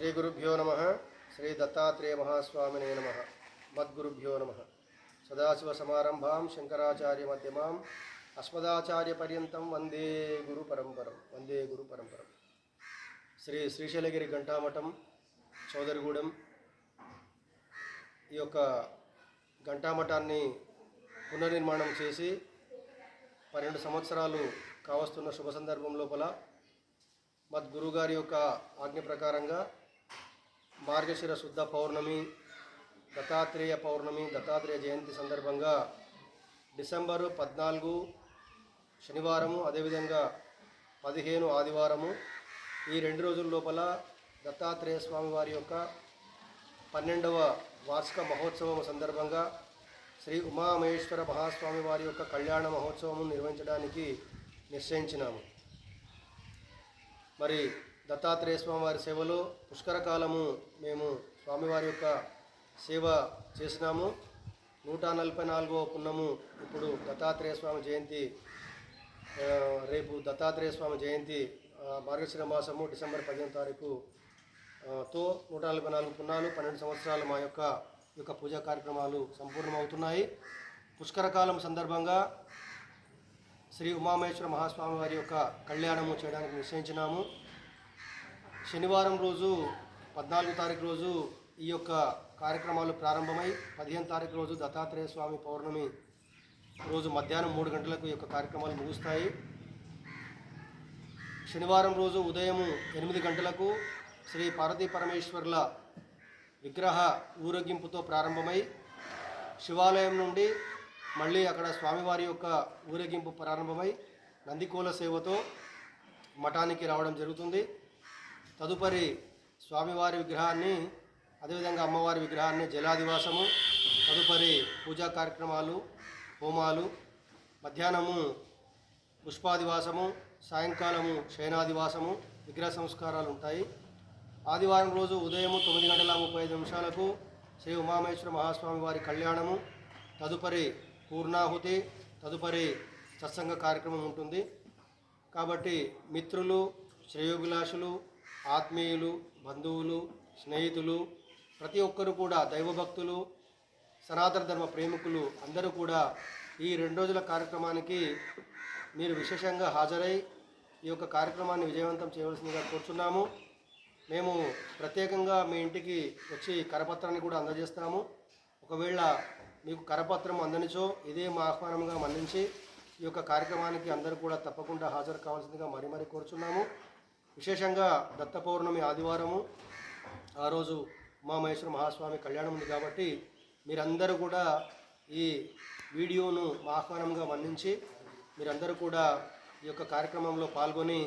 శ్రీ గురుభ్యో నమ శ్రీ దత్తాత్రేయ మహాస్వామినే నమ మద్గురుభ్యో నమ సదాశివ సమారంభాం శంకరాచార్య మధ్యమాం అస్మదాచార్య పర్యంతం వందే గురు పరంపరం వందే గురు పరంపరం శ్రీ శ్రీశైలగిరి ఘంటామఠం చౌదరిగూడెం ఈ యొక్క ఘంటామఠాన్ని పునర్నిర్మాణం చేసి పన్నెండు సంవత్సరాలు కావస్తున్న శుభ సందర్భం లోపల మద్గురుగారి యొక్క ఆజ్ఞ ప్రకారంగా మార్గశిర శుద్ధ పౌర్ణమి దత్తాత్రేయ పౌర్ణమి దత్తాత్రేయ జయంతి సందర్భంగా డిసెంబరు పద్నాలుగు శనివారము అదేవిధంగా పదిహేను ఆదివారము. ఈ రెండు రోజుల లోపల దత్తాత్రేయ స్వామి వారి యొక్క పన్నెండవ వార్షిక మహోత్సవం సందర్భంగా శ్రీ ఉమామహేశ్వర మహాస్వామి వారి యొక్క కళ్యాణ మహోత్సవం నిర్వహించడానికి నిశ్చయించినాము. మరి దత్తాత్రేయ స్వామివారి సేవలో పుష్కర కాలము మేము స్వామివారి యొక్క సేవ చేసినాము. నూట నలభై నాలుగవ పున్నము ఇప్పుడు దత్తాత్రేయ స్వామి జయంతి రేపు దత్తాత్రేయ స్వామి జయంతి ఆ, మార్గశిర మాసము డిసెంబర్ పదిహేను తారీఖు తో నూట నలభై నాలుగు పున్నాలు పన్నెండు సంవత్సరాలు మా యొక్క యొక్క పూజా కార్యక్రమాలు సంపూర్ణమవుతున్నాయి. పుష్కరకాలం సందర్భంగా శ్రీ ఉమామహేశ్వర మహాస్వామి వారి యొక్క కళ్యాణము చేయడానికి నిశ్చయించినాము. శనివారం రోజు పద్నాలుగు తారీఖు రోజు ఈ యొక్క కార్యక్రమాలు ప్రారంభమై పదిహేను తారీఖు రోజు దత్తాత్రేయ స్వామి పౌర్ణమి రోజు మధ్యాహ్నం మూడు గంటలకు ఈ యొక్క కార్యక్రమాలు ముగుస్తాయి. శనివారం రోజు ఉదయం ఎనిమిది గంటలకు శ్రీ పార్వతీ పరమేశ్వర్ల విగ్రహ ఊరేగింపుతో ప్రారంభమై శివాలయం నుండి మళ్ళీ అక్కడ స్వామివారి యొక్క ఊరేగింపు ప్రారంభమై నందికోల సేవతో మఠానికి రావడం జరుగుతుంది. తదుపరి స్వామివారి విగ్రహాన్ని అదేవిధంగా అమ్మవారి విగ్రహాన్ని జలాదివాసము తదుపరి పూజా కార్యక్రమాలు హోమాలు మధ్యాహ్నము పుష్పాదివాసము సాయంకాలము శయనాదివాసము విగ్రహ సంస్కారాలు ఉంటాయి. ఆదివారం రోజు ఉదయం తొమ్మిది గంటల ముప్పై ఐదు నిమిషాలకు శ్రీ ఉమామేశ్వర మహాస్వామి వారి కళ్యాణము తదుపరి పూర్ణాహుతి తదుపరి సత్సంగ కార్యక్రమం ఉంటుంది. కాబట్టి మిత్రులు శ్రేయోభిలాషులు ఆత్మీయులు బంధువులు స్నేహితులు ప్రతి ఒక్కరు కూడా దైవభక్తులు సనాతన ధర్మ ప్రేమికులు అందరూ కూడా ఈ రెండు రోజుల కార్యక్రమానికి మీరు విశేషంగా హాజరై ఈ యొక్క కార్యక్రమాన్ని విజయవంతం చేయవలసిందిగా కోరుచున్నాము. మేము ప్రత్యేకంగా మీ ఇంటికి వచ్చి కరపత్రాన్ని కూడా అందజేస్తాము ఒకవేళ మీకు కరపత్రం అందనిచో ఇదే మా ఆహ్వానంగా మన్నించి ఈ యొక్క కార్యక్రమానికి అందరూ కూడా తప్పకుండా హాజరు కావాల్సిందిగా మరీ మరీ కోరుచున్నాము. విశేషంగా దత్త పౌర్ణమి ఆదివారము. ఆ రోజు ఉమామహేశ్వర మహాస్వామి కళ్యాణం ఉంది కాబట్టి మీరందరూ కూడా ఈ వీడియోను ఆహ్వానంగా మన్నించి మీరందరూ కూడా ఈ యొక్క కార్యక్రమంలో పాల్గొని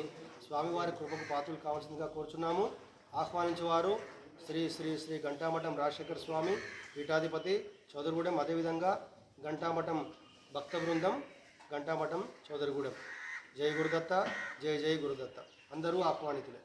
స్వామివారి కృపకు పాత్రలు కావాల్సిందిగా కోరుచున్నాము. ఆహ్వానించేవారు శ్రీ శ్రీ శ్రీ ఘంటామఠం రాజశేఖర స్వామి పీఠాధిపతి చౌదరిగూడెం. అదేవిధంగా ఘంటామఠం భక్త బృందం ఘంటామఠం చౌదరిగూడెం. జై గురుదత్త జై జై గురుదత్త. అందరూ ఆహ్వానితులే.